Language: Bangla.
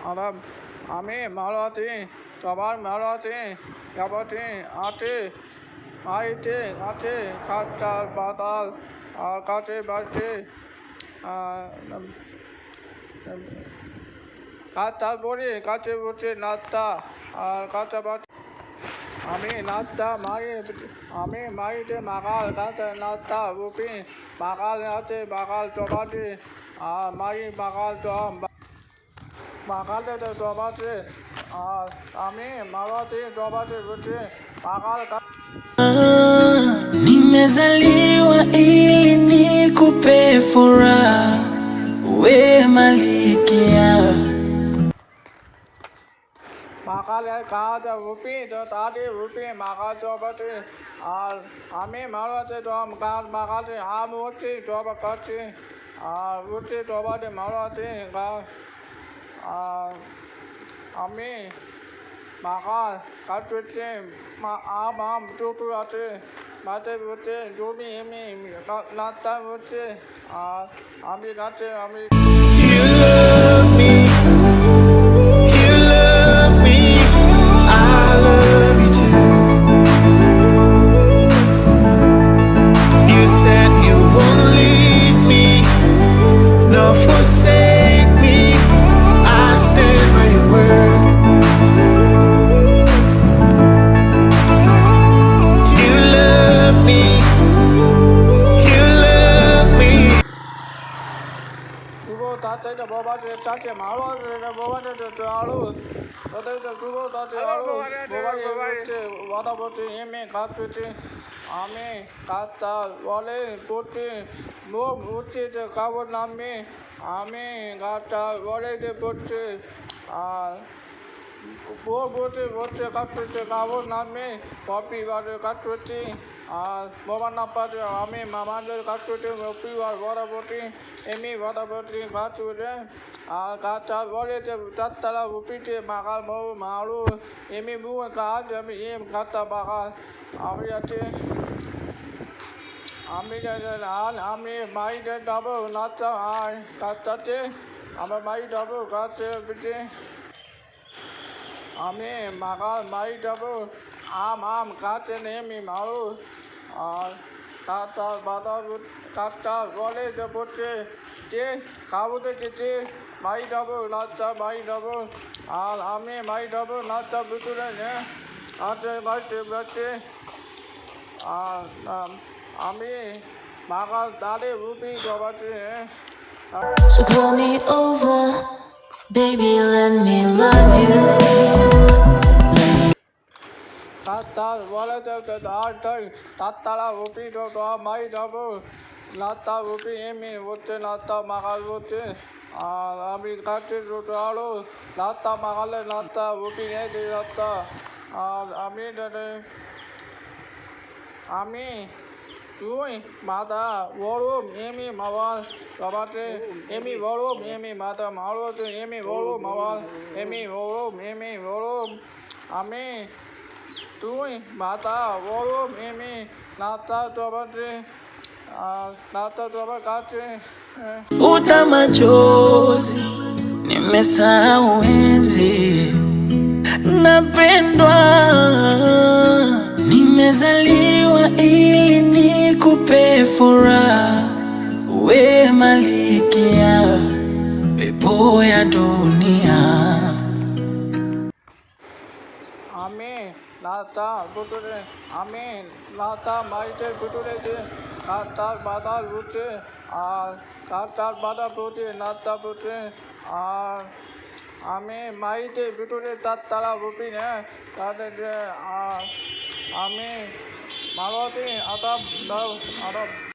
আমরা আমি আছি সবার আছি যাবতি আছে বাড়িতে আছে খাটাল বাতাল আর কাছে বাড়িতে কাঁচা বড়ি কাছে বসে নাচতা আর কাঁচা বাড়ি আমি নাচতা মারি আমি মারিতে মাকাল কাছে নাচতা রুপি মাকাল আছে মাকাল চবাটি আর মারি মাকাল চম মাকালে তো চবাটি আর আমি মারাতে চবাটি বুঝি মাকাল কা- Nimezaliwa ili nikupe furaha, we malikia. মাকালে কাজ রুপি তো তাটি রুপি মাকাল চবাটি আর আমি মারাতে চম কাজ মাকালে আম উঠছি চব করছি আর উঠছি চবাটি মারাতে কাজ আর আমি মাকাল কাটুতে আম আম আছে, মাঠে বসে, জমি, এমনি নাস্তা বসে, আর আমি গাছে আমি শুভ তাতে বোবাতে তাতে মারো বোবাতে আলু তাতে শুভ তাতে আলু বোবাতে হচ্ছে বাধা পড়ছে এমে কাজ করছে আমি কাজটা বলে পড়ছে লোক উঠছে যে কাপড় নামবে আমি গাছটা বলে যে পড়ছে আর বউ বসে বসে কাজ আর বাবা না পারে আমি মামাদের কাজ করছি কপি আর বরাবরটি এমনি বরাবরটি কাজ করে আর কাজটা বলে যে চারতলা উপিতে মাকাল বউ মারু এমনি বউ কাজ, আমি এম কাজটা বাগাল। আমি যাচ্ছি আমি আর আমি বাড়িতে যাব নাচা আর কাজটাতে আমার বাড়ি যাব কাজে পিঠে আমি মাগাল মারি যাব আম আম, কাছে নেমি মারু আর কাঁচা বাধা কাঁচা বলে যে পড়ছে যে কাবুতে যেতে মাই যাব নাচটা মাই যাব আর আমি মাই যাব নাচটা ভিতরে নে আছে বাড়িতে বাড়ছে আর আমি মাগাল দাঁড়ে রুপি জবাতে So call me over, baby, let me love you. তার বলে তো আর তাই তার তারা রুটি তো মাই যাব নাস্তা রুটি এমনি হচ্ছে নাস্তা মাখাল হচ্ছে আর আমি খাচ্ছি দুটো আলু নাস্তা মাখালে নাস্তা রুটি নেই নাস্তা আর আমি আমি, তুই, মাথা বড় এমি মাওয়াল সবাতে এমি বড় এমি মাথা মারো এমি বড় মাওয়াল এমি বড় এমি বড় আমি Tuwi, mata, voro, mimi, nata, tuabadri, nata, tuabakati. Uta machozi, nimesahau enzi, napendwa, nimezaliwa ili nikupe furaha, we malikia, pepo ya dunia. নাতা বুটুরে আমি নাতা মাইতে বুটুরে যে কাতার বাধা উঠছে আর কাতার বাধা পড়ছে নাতা পড়ছে আর আমি মাইতে ভিতরে তার তারা রুপি না, তাদের আর আমি মালতী আতা দাও আরব